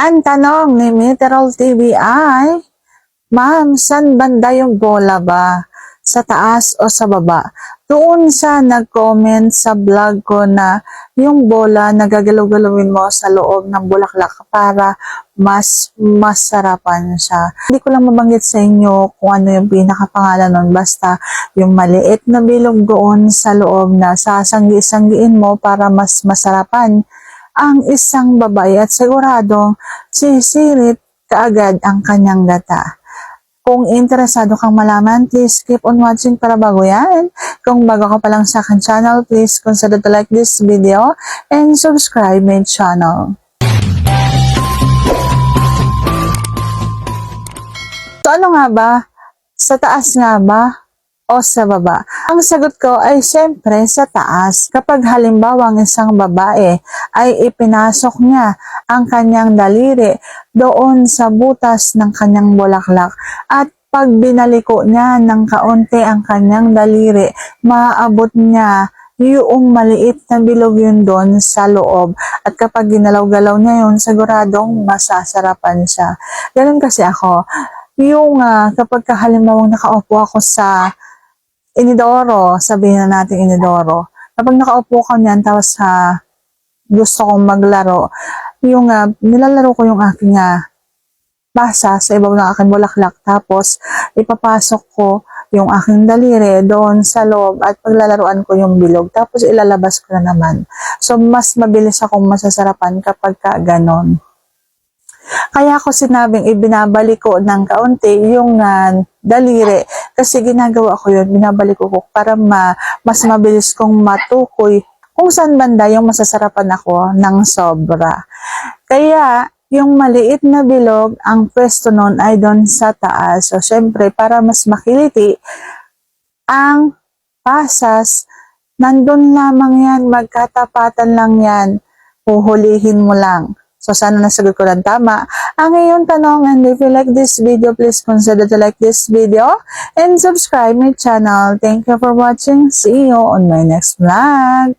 Ang tanong ni Meteorol TV ay, Ma'am, saan banda yung bola ba? Sa taas o sa baba? Doon sa nag-comment sa vlog ko na yung bola nagagalaw-galawin mo sa loob ng bulaklak para mas masarapan siya. Hindi ko lang mabanggit sa inyo kung ano yung pinakapangalan nun. Basta yung maliit na bilog doon sa loob na sasanggi-sanggiin mo para mas masarapan ang isang babae at siguradong sisirit kaagad ang kanyang gata. Kung interesado kang malaman, please keep on watching para bago yan. Kung bago ka pa lang sa akin channel, please consider to like this video and subscribe my channel. So ano nga ba? Sa taas nga ba? O sa baba? Ang sagot ko ay siyempre sa taas. Kapag halimbawa ang isang babae ay ipinasok niya ang kanyang daliri doon sa butas ng kanyang bulaklak at pag binaliko niya ng kaunti ang kanyang daliri, maaabot niya yung maliit na bilog yun doon sa loob. At kapag ginalaw-galaw niya yun, siguradong masasarapan siya. Ganun kasi ako. Yung ah, kapag halimbawang nakaupo ako sa inidoro, sabihin na natin inidoro. Kapag nakaupo ka niyan, tapos sa gusto kong maglaro, yung ah, nilalaro ko yung aking ah, basa sa ibabaw ng aking bulaklak. Tapos, ipapasok ko yung aking daliri doon sa loob at paglalaruan ko yung bilog. Tapos, ilalabas ko na naman. So, mas mabilis akong masasarapan kapag ka ganon. Kaya ako sinabing ibinabalik ko ng kaunti yung ah, daliri kasi ginagawa ko yun, binabalik ko para ma, mas mabilis kong matukoy kung saan banda yung masasarapan ako ng sobra. Kaya yung maliit na bilog, ang pwesto nun ay doon sa taas. So, syempre, para mas makiliti, ang pasas, nandun lamang yan, magkatapatan lang yan, huhulihin mo lang. So, sana nasagot ko lang tama. Ang iyong tanong, and if you like this video, please consider to like this video and subscribe my channel. Thank you for watching. See you on my next vlog.